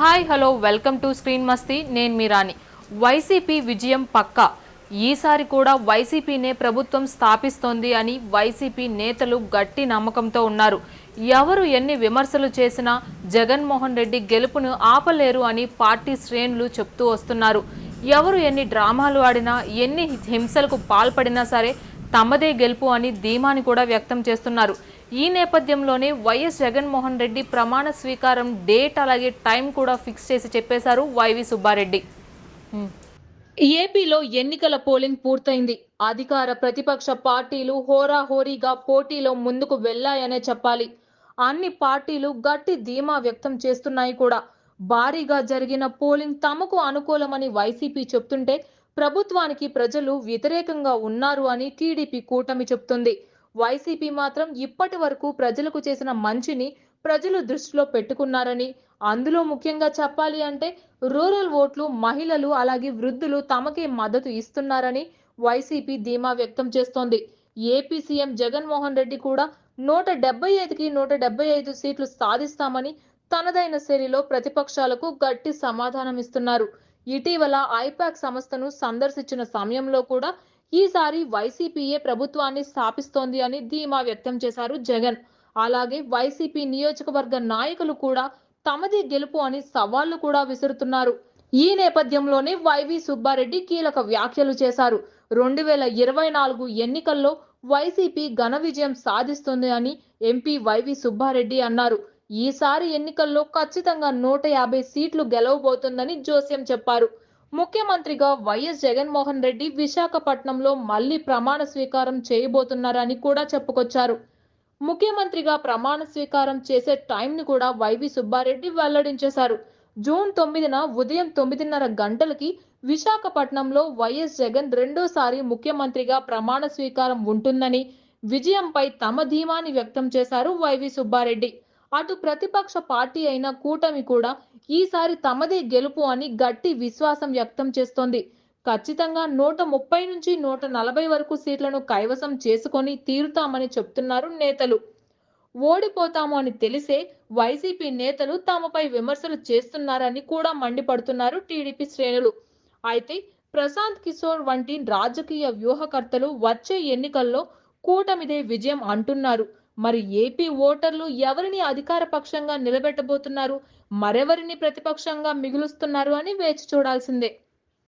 Hi hello welcome to screen Masti. నేను మీ రాణి. YCP విజయం పక్కా? ఈసారి కూడా వైసీపీనే ప్రభుత్వం స్థాపిస్తోంది అని వైసీపీ నేతలు గట్టి నమ్మకంతో ఉన్నారు. ఎవరు ఎన్ని విమర్శలు చేసినా జగన్మోహన్ రెడ్డి గెలుపును ఆపలేరు అని పార్టీ శ్రేణులు చెప్తూ వస్తున్నారు. ఎవరు ఎన్ని డ్రామాలు ఆడినా ఎన్ని హింసలకు పాల్పడినా సరే తమదే గెలుపు అని ధీమాని కూడా వ్యక్తం చేస్తున్నారు. ఈ నేపథ్యంలోనే వైఎస్ జగన్మోహన్ రెడ్డి ప్రమాణ స్వీకారం డేట్ అలాగే టైం కూడా ఫిక్స్ చేసి చెప్పేశారు వైవి సుబ్బారెడ్డి. ఏపీలో ఎన్నికల పోలింగ్ పూర్తయింది. అధికార ప్రతిపక్ష పార్టీలు హోరాహోరీగా పోటీలో ముందుకు వెళ్ళాయనే చెప్పాలి. అన్ని పార్టీలు గట్టి ధీమా వ్యక్తం చేస్తున్నాయి కూడా. భారీగా జరిగిన పోలింగ్ తమకు అనుకూలమని వైసీపీ చెప్తుంటే ప్రభుత్వానికి ప్రజలు వ్యతిరేకంగా ఉన్నారు అని టీడీపీ కూటమి చెప్తుంది. వైసీపీ మాత్రం ఇప్పటి వరకు ప్రజలకు చేసిన మంచిని ప్రజలు దృష్టిలో పెట్టుకున్నారని అందులో ముఖ్యంగా చెప్పాలి అంటే రూరల్ ఓట్లు మహిళలు అలాగే వృద్ధులు తమకే మద్దతు ఇస్తున్నారని వైసీపీ ధీమా వ్యక్తం చేస్తోంది. ఏపీ సీఎం జగన్మోహన్ రెడ్డి కూడా నూట డెబ్బై ఐదుకి నూట డెబ్బై ఐదు సీట్లు సాధిస్తామని తనదైన శైలిలో ప్రతిపక్షాలకు గట్టి సమాధానం ఇస్తున్నారు ఇటీవల ఐపాక్ సంస్థను సందర్శించిన సమయంలో కూడా ఈసారి వైసీపీయే ప్రభుత్వాన్ని స్థాపిస్తోంది అని ధీమా వ్యక్తం చేశారు జగన్. అలాగే వైసీపీ నియోజకవర్గ నాయకులు కూడా తమది గెలుపు అని సవాళ్ళు కూడా విసురుతున్నారు. ఈ నేపథ్యంలోనే వైవి సుబ్బారెడ్డి కీలక వ్యాఖ్యలు చేశారు. రెండు వేల ఇరవై నాలుగు ఎన్నికల్లో వైసీపీ ఘన విజయం సాధిస్తుంది అని ఎంపీ వైవి సుబ్బారెడ్డి అన్నారు. ఈసారి ఎన్నికల్లో ఖచ్చితంగా నూట యాభై సీట్లు గెలవబోతుందని జోస్యం చెప్పారు. ముఖ్యమంత్రిగా వైఎస్ జగన్మోహన్ రెడ్డి విశాఖపట్నంలో మళ్ళీ ప్రమాణ స్వీకారం చేయబోతున్నారని కూడా చెప్పుకొచ్చారు. ముఖ్యమంత్రిగా ప్రమాణ స్వీకారం చేసే టైంని కూడా వైవి సుబ్బారెడ్డి వెల్లడించేశారు. జూన్ తొమ్మిదిన ఉదయం తొమ్మిదిన్నర గంటలకి విశాఖపట్నంలో వైఎస్ జగన్ రెండోసారి ముఖ్యమంత్రిగా ప్రమాణ స్వీకారం ఉంటుందని విజయంపై తమ ధీమాని వ్యక్తం చేశారు వైవి సుబ్బారెడ్డి. అటు ప్రతిపక్ష పార్టీ అయిన కూటమి కూడా ఈసారి తమదే గెలుపు అని గట్టి విశ్వాసం వ్యక్తం చేస్తోంది. ఖచ్చితంగా నూట ముప్పై నుంచి నూట నలభై వరకు సీట్లను కైవసం చేసుకొని తీరుతామని చెప్తున్నారు నేతలు. ఓడిపోతాము అని తెలిసే వైసీపీ నేతలు తమపై విమర్శలు చేస్తున్నారని కూడా మండిపడుతున్నారు టీడీపీ శ్రేణులు. అయితే ప్రశాంత్ కిషోర్ వంటి రాజకీయ వ్యూహకర్తలు వచ్చే ఎన్నికల్లో కూటమిదే విజయం అంటున్నారు. మరి ఏపీ ఓటర్లు ఎవరిని అధికార పక్షంగా నిలబెట్టబోతున్నారు? మరెవరిని ప్రతిపక్షంగా మిగులుస్తున్నారు అని వేచి చూడాల్సిందే.